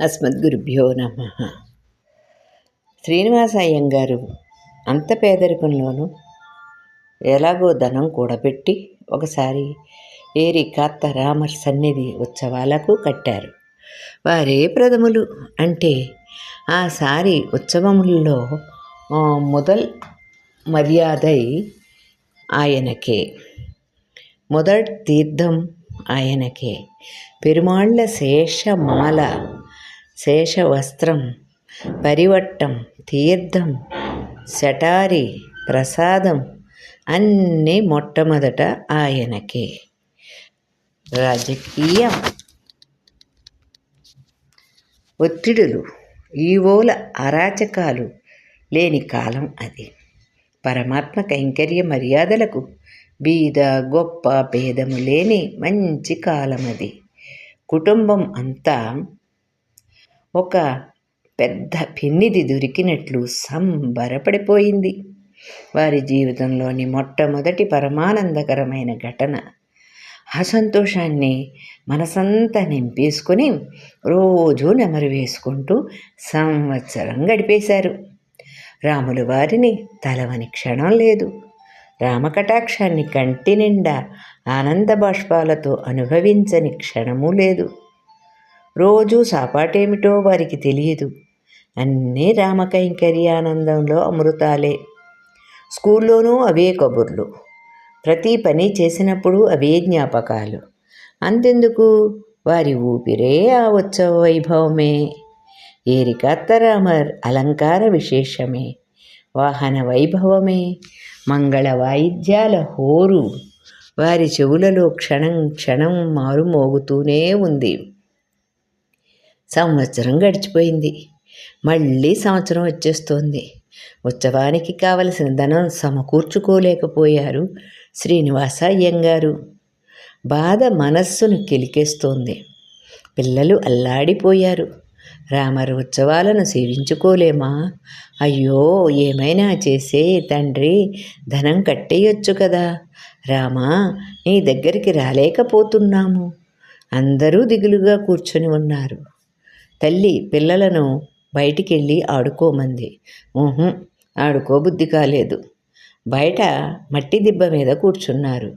అస్మద్గురుభ్యో నమ. శ్రీనివాస అయ్యంగారు అంత పేదరికంలోనూ ఎలాగో ధనం కూడబెట్టి ఒకసారి ఏరి కాత్త రామర్ సన్నిధి ఉత్సవాలకు కట్టారు. వారే ప్రథములు అంటే ఆసారి ఉత్సవములలో మొదల్ మర్యాదై ఆయనకే మొదటి తీర్థం ఆయనకే పెరుమాళ్ళ శేషమాల శేషవస్త్రం పరివట్టం తీర్థం శటారి ప్రసాదం అన్నీ మొట్టమొదట ఆయనకే. రాజకీయం. ఒత్తిడులు ఈవోల అరాచకాలు లేని కాలం అది. పరమాత్మ కైంకర్య మర్యాదలకు బీద గొప్ప భేదము లేని మంచి కాలం అది కుటుంబం అంతా ఒక పెద్ద పెన్నిది దొరికినట్లు సంబరపడిపోయింది. వారి జీవితంలోని మొట్టమొదటి పరమానందకరమైన ఘటన. ఆ సంతోషాన్ని మనసంతా నింపేసుకొని రోజూ నెమరు వేసుకుంటూ సంవత్సరం గడిపేశారు. రాములు వారిని తలవని క్షణం లేదు. రామకటాక్షాన్ని కంటి నిండా ఆనంద బాష్పాలతో అనుభవించని క్షణమూ లేదు. రోజూ సాపాటేమిటో వారికి తెలియదు. అన్నీ రామకైంకర్యానందంలో అమృతాలే. స్కూల్లోనూ అవే కబుర్లు. ప్రతి పని చేసినప్పుడు అవే జ్ఞాపకాలు. అంతెందుకు? వారి ఊపిరే ఆ ఉత్సవ వైభవమే. ఏరికత్తరామర్ అలంకార విశేషమే. వాహన వైభవమే. మంగళ వాయిద్యాల హోరు. వారి చెవులలో క్షణం క్షణం మారుమోగుతూనే ఉంది. సంవత్సరం గడిచిపోయింది. మళ్ళీ సంవత్సరం వచ్చేస్తోంది. ఉత్సవానికి కావలసిన ధనం సమకూర్చుకోలేకపోయారు శ్రీనివాస అయ్యంగారు. బాధ మనస్సును కిలికేస్తోంది. పిల్లలు అల్లాడిపోయారు. రామరు ఉత్సవాలను సేవించుకోలేమా? అయ్యో ఏమైనా చేసే తండ్రి ధనం కట్టేయొచ్చు కదా. రామా నీ దగ్గరికి రాలేకపోతున్నాము. అందరూ దిగులుగా కూర్చొని ఉన్నారు. తల్లి పిల్లలను బయటికెళ్ళి ఆడుకోమంది. ఊహు ఆడుకోబుద్ధి కాలేదు. బయట మట్టి దిబ్బ మీద కూర్చున్నారు.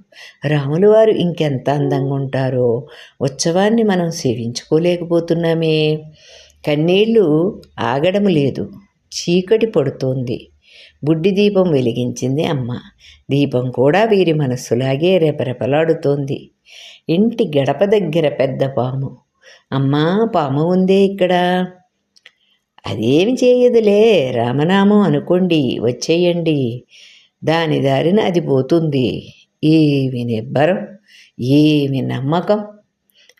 రాములు వారు ఇంకెంత అందంగా ఉంటారో ఉత్సవాన్ని మనం సేవించుకోలేకపోతున్నామే. కన్నీళ్ళు ఆగడం లేదు. చీకటి పడుతోంది. బుడ్డి దీపం వెలిగించింది అమ్మ. దీపం కూడా వీరి మనస్సులాగే రెపరెపలాడుతోంది. ఇంటి గడప దగ్గర పెద్ద పాము. అమ్మా పాము ఉందే ఇక్కడ. అదేమి చేయదులే రామనామం అనుకోండి వచ్చేయండి. దాని దారిన అది పోతుంది. ఏమి నిబ్బరం ఏమి నమ్మకం.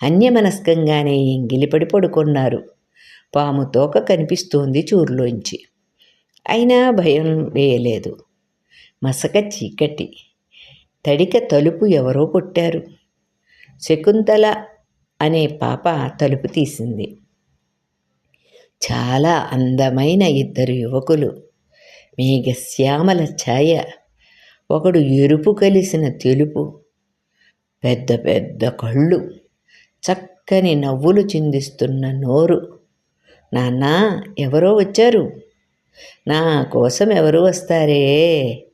అన్యమనస్కంగానే ఇంగిలిపడి పడుకున్నారు. పాము తోక కనిపిస్తోంది చూరులోంచి. అయినా భయం వేయలేదు. మసక చీకటి. తడిక తలుపు ఎవరో కొట్టారు. శకుంతల అనే పాప తలుపు తీసింది. చాలా అందమైన ఇద్దరు యువకులు. మేఘశ్యామల ఛాయ ఒకడు ఎరుపు కలిసిన తెలుపు పెద్ద పెద్ద కళ్ళు చక్కని నవ్వులు చిందిస్తున్న నోరు. నాన్న ఎవరో వచ్చారు? నా కోసం ఎవరు వస్తారే?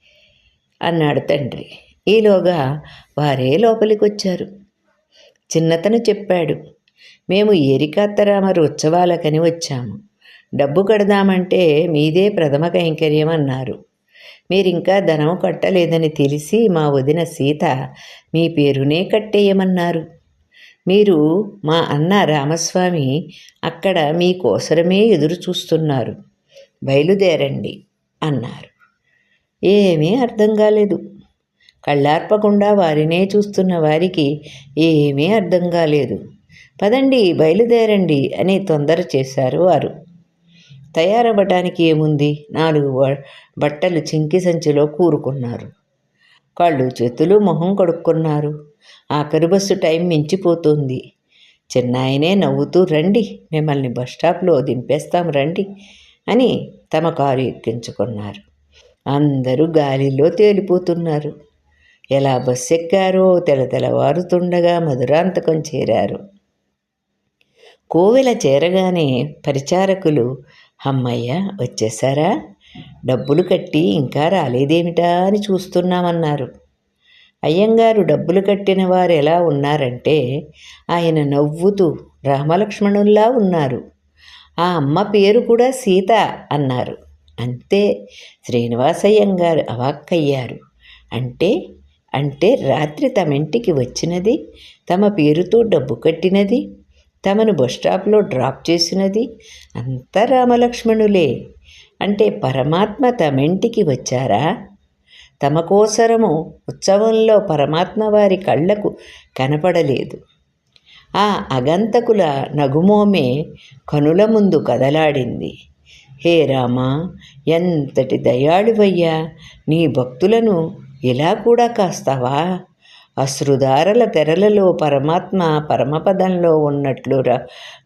అన్నాడు తండ్రి. ఈలోగా వారే లోపలికి వచ్చారు చిన్నతను చెప్పాడు. మేము ఏరికాత్తరామరు ఉత్సవాలకని వచ్చాము. డబ్బు కడదామంటే మీదే ప్రథమ కైంకర్యం అన్నారు. మీరింకా ధనం కట్టలేదని తెలిసి మా వదిన సీత మీ పేరునే కట్టేయమన్నారు. మీరు మా అన్న రామస్వామి అక్కడ మీకోసరమే ఎదురు చూస్తున్నారు. బయలుదేరండి అన్నారు. ఏమీ అర్థం కాలేదు. కళ్ళార్పకుండా వారినే చూస్తున్న వారికి ఏమీ అర్థం కాలేదు. పదండి బయలుదేరండి అని తొందర చేశారు వారు. తయారవ్వటానికి ఏముంది? నాలుగు బట్టలు చింకి సంచిలో కూరుకున్నారు. కళ్ళు చేతులు మొహం కడుక్కున్నారు. ఆఖరి బస్సు టైం మించిపోతుంది. చిన్నాయనే నవ్వుతూ రండి మిమ్మల్ని బస్ స్టాప్లో దింపేస్తాం రండి అని తమ కారు ఎక్కించుకున్నారు. అందరూ గాలిలో తేలిపోతున్నారు. ఎలా బస్సు ఎక్కారో తెలతెలవారుతుండగా మధురాంతకం చేరారు. కోవెల చేరగానే పరిచారకులు అమ్మయ్య వచ్చేసారా డబ్బులు కట్టి ఇంకా రాలేదేమిటా అని చూస్తున్నామన్నారు. అయ్యంగారు డబ్బులు కట్టిన వారు ఎలా ఉన్నారంటే ఆయన నవ్వుతూ రామలక్ష్మణుల్లా ఉన్నారు. ఆ అమ్మ పేరు కూడా సీత అన్నారు. అంతే శ్రీనివాసయ్యంగారు అవాక్కయ్యారు. అంటే అంటే రాత్రి తమ ఇంటికి వచ్చినది తమ పేరుతో డబ్బు కట్టినది తమను బస్టాప్లో డ్రాప్ చేసినది అంతా రామలక్ష్మణులే. అంటే పరమాత్మ తమ ఇంటికి వచ్చారా? తమ కోసరము ఉత్సవంలో పరమాత్మ వారి కళ్ళకు కనపడలేదు. ఆ అగంతకుల నగుమోమే కనుల ముందు కదలాడింది. హే రామా ఎంతటి దయాళువయ్యా నీ భక్తులను ఇలా కూడా కాస్తావా? అశ్రుధారల తెరలలో పరమాత్మ పరమపదంలో ఉన్నట్లురా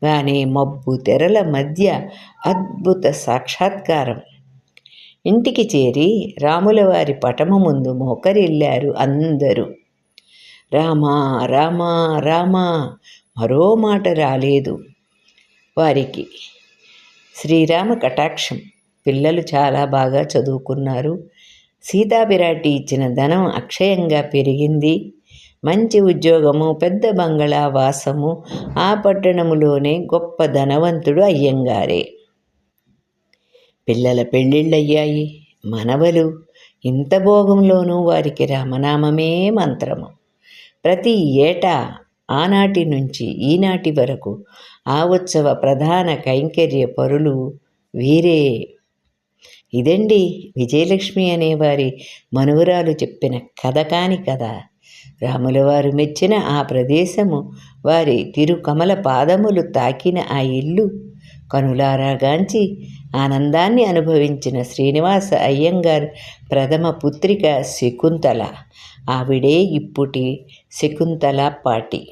కానీ మబ్బు తెరల మధ్య అద్భుత సాక్షాత్కారం. ఇంటికి చేరి రాముల వారి పటము ముందు మోకరిల్లారు అందరూ. రామా రామా రామా మరో మాట రాలేదు వారికి. శ్రీరామ కటాక్షం. పిల్లలు చాలా బాగా చదువుకున్నారు. సీతాపిరాటి ఇచ్చిన ధనం అక్షయంగా పెరిగింది. మంచి ఉద్యోగము పెద్ద బంగళా వాసము ఆ పట్టణములోనే గొప్ప ధనవంతుడు అయ్యంగారే. పిల్లల పెళ్ళిళ్ళయ్యాయి మనవలు. ఇంత భోగంలోనూ వారికి రామనామమే మంత్రము. ప్రతి ఏటా ఆనాటి నుంచి ఈనాటి వరకు ఆ ఉత్సవ ప్రధాన కైంకర్య పరులు వీరే. ఇదండి విజయలక్ష్మి అనేవారి మనువరాలు చెప్పిన కథ కాని కథ. రాములవారు మెచ్చిన ఆ ప్రదేశము వారి తిరుకమల పాదములు తాకిన ఆ ఇల్లు కనులారాగాంచి ఆనందాన్ని అనుభవించిన శ్రీనివాస అయ్యంగార్ ప్రథమ పుత్రిక శకుంతల. ఆవిడే ఇప్పుటి శకుంతల పాటి.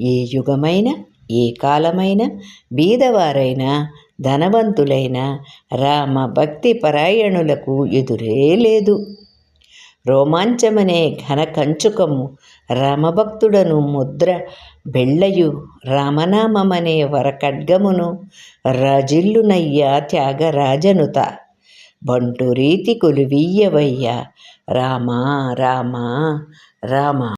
ఏ యుగమైన ఏ కాలమైన బీదవారైనా ధనవంతులైన రామ భక్తి పరాయణులకు ఎదురే లేదు. రోమాంచమనే ఘన కంచుకము రామభక్తుడను ముద్ర బెళ్ళయు రామనామమనే వరఖడ్గమును రాజిల్లునయ్యా త్యాగరాజనుత. బంటు రీతి కొలువీయవయ్యా రామా రామా రామ.